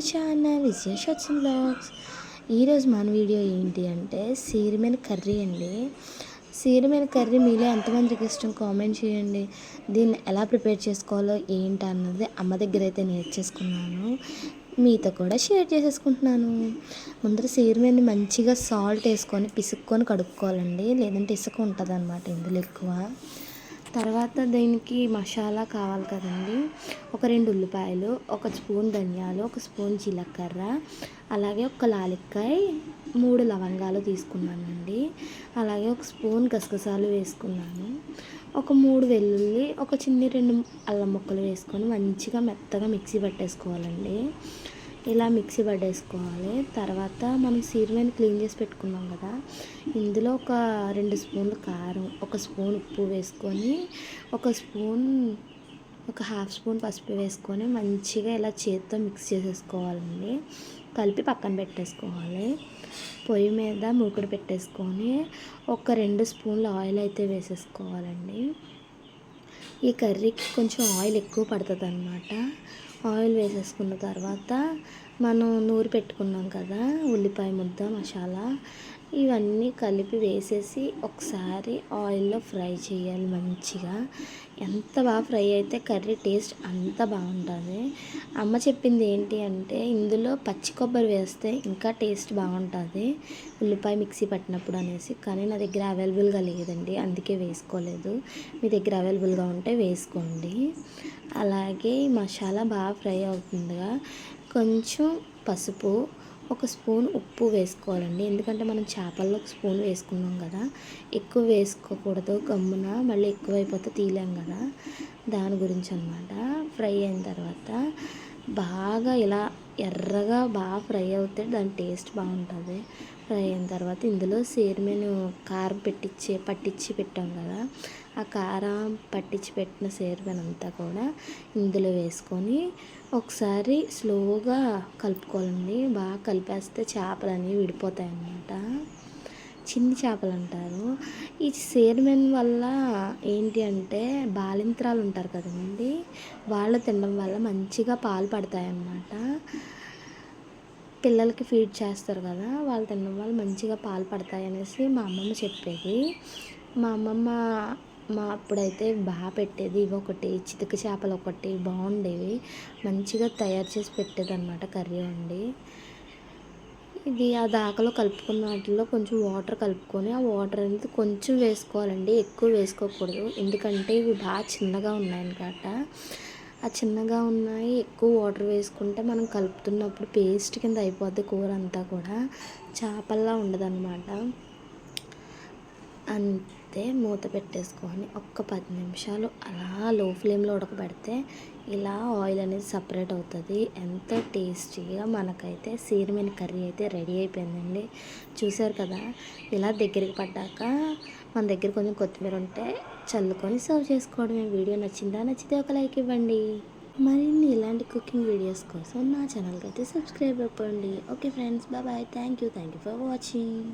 SS వచ్చిన blogs ఈరోజు మన వీడియో ఏంటి అంటే సీరమైన కర్రీ అండి. సీరమైన కర్రీ మీలో ఎంతమందికి ఇష్టం కామెంట్ చేయండి. దీన్ని ఎలా ప్రిపేర్ చేసుకోవాలో ఏంటి అన్నది అమ్మ దగ్గర అయితే నేర్చేసుకున్నాను. మీతో కూడా షేర్ చేసేసుకుంటున్నాను. ముందర సీరమైన మంచిగా సాల్ట్ వేసుకొని పిసుక్కొని కడుక్కోవాలండి. లేదంటే ఇసుక ఉంటుంది అనమాట ఇందులో ఎక్కువ. తర్వాత దీనికి మసాలా కావాలి కదండి. ఒక రెండు ఉల్లిపాయలు ఒక స్పూన్ ధనియాలు ఒక స్పూన్ జీలకర్ర అలాగే ఒక లాలిక్కాయ మూడు లవంగాలు తీసుకున్నానండి. అలాగే ఒక స్పూన్ గసగసాలు వేసుకున్నాను. ఒక మూడు వెల్లుల్లి ఒక చిన్ని రెండు అల్లం ముక్కలు వేసుకొని మంచిగా మెత్తగా మిక్సీ పట్టేసుకోవాలండి. ఇలా మిక్సీ పట్టేసుకోవాలి. తర్వాత మనం సీరమైన క్లీన్ చేసి పెట్టుకున్నాం కదా ఇందులో ఒక రెండు స్పూన్లు కారం ఒక స్పూన్ ఉప్పు వేసుకొని ఒక స్పూన్ ఒక హాఫ్ స్పూన్ పసుపు వేసుకొని మంచిగా ఇలా చేతితో మిక్స్ చేసేసుకోవాలండి. కలిపి పక్కన పెట్టేసుకోవాలి. పొయ్యి మీద మూకుడు పెట్టేసుకొని ఒక రెండు స్పూన్లు ఆయిల్ అయితే వేసేసుకోవాలండి. ఈ కర్రీకి కొంచెం ఆయిల్ ఎక్కువ పడుతుంది అనమాట ఆయిల్ వేసేసుకున్న తర్వాత మనం నూరి పెట్టుకున్నాం కదా ఉల్లిపాయ ముద్ద మసాలా ఇవన్నీ కలిపి వేసేసి ఒకసారి ఆయిల్లో ఫ్రై చేయాలి మంచిగా. ఎంత బాగా ఫ్రై అయితే కర్రీ టేస్ట్ అంత బాగుంటుంది. అమ్మ చెప్పింది ఏంటి అంటే ఇందులో పచ్చి కొబ్బరి వేస్తే ఇంకా టేస్ట్ బాగుంటుంది. ఉల్లిపాయ మిక్సీ పట్టినప్పుడు అనేసి కానీ నా దగ్గర అవైలబుల్గా లేదండి అందుకే వేసుకోలేదు. మీ దగ్గర అవైలబుల్గా ఉంటే వేసుకోండి. అలాగే మసాలా బాగా ఫ్రై అవుతుందిగా. కొంచెం పసుపు ఒక స్పూన్ ఉప్పు వేసుకోవాలండి. ఎందుకంటే మనం చేపల్లో ఒక స్పూన్ వేసుకున్నాం కదా ఎక్కువ వేసుకోకూడదు గమ్మున మళ్ళీ ఎక్కువైపోతే తీయలేం కదా. దాని గురించి అనమాట ఫ్రై అయిన తర్వాత బాగా ఇలా ఎర్రగా బాగా ఫ్రై అవుతే దాని టేస్ట్ బాగుంటుంది. ఫ్రై అయిన తర్వాత ఇందులో సేరుమేను కారం పెట్టించి పట్టించి పెట్టాం కదా ఆ కారం పట్టించి పెట్టిన సేరుమేను అంతా కూడా ఇందులో వేసుకొని ఒకసారి స్లోగా కలుపుకోవాలండి. బాగా కలిపేస్తే చేపలు అనేవి విడిపోతాయి అన్నమాట చిన్ని చేపలు అంటారు. ఈ సేర్మెన్ వల్ల ఏంటి అంటే బాలింత్రాలు ఉంటారు కదండి. వాళ్ళు తినడం వల్ల మంచిగా పాలు పడతాయి అన్నమాట పిల్లలకి ఫీడ్ చేస్తారు కదా వాళ్ళు తినడం వల్ల మంచిగా పాలు పడతాయి అనేసి మా అమ్మమ్మ చెప్పేది. మా అమ్మమ్మ మా అప్పుడైతే బాగా పెట్టేది. ఇవి ఒకటి చితక చేపలు ఒకటి బాగుండేవి. మంచిగా తయారు చేసి పెట్టేది అనమాట కర్రీ వండి. ఇది ఆ దాకలో కలుపుకున్న వాటిలో కొంచెం వాటర్ కలుపుకొని ఆ వాటర్ అనేది కొంచెం వేసుకోవాలండి. ఎక్కువ వేసుకోకూడదు. ఎందుకంటే ఇవి బాగా చిన్నగా ఉన్నాయన్నమాట. ఆ చిన్నగా ఉన్నాయి ఎక్కువ వాటర్ వేసుకుంటే మనం కలుపుతున్నప్పుడు పేస్ట్ కింద అయిపోద్ది కూర అంతా కూడా. చేపల్లా ఉండదన్నమాట. అంతే మూత పెట్టేసుకొని ఒక్క పది నిమిషాలు అలా లో ఫ్లేమ్లో ఉడకబెడితే ఇలా ఆయిల్ అనేది సపరేట్ అవుతుంది. ఎంత టేస్టీగా మనకైతే సీరమైన కర్రీ అయితే రెడీ అయిపోయిందండి. చూసారు కదా ఇలా దగ్గరికి పడ్డాక మన దగ్గర కొంచెం కొత్తిమీర ఉంటే చల్లుకొని సర్వ్ చేసుకోవడమే. వీడియో నచ్చిందా? నచ్చితే ఒక లైక్ ఇవ్వండి. మరిన్ని ఇలాంటి కుకింగ్ వీడియోస్ కోసం నా ఛానల్కి అయితే సబ్స్క్రైబ్ అయిపోండి. Okay friends bye thank you thank you for watching.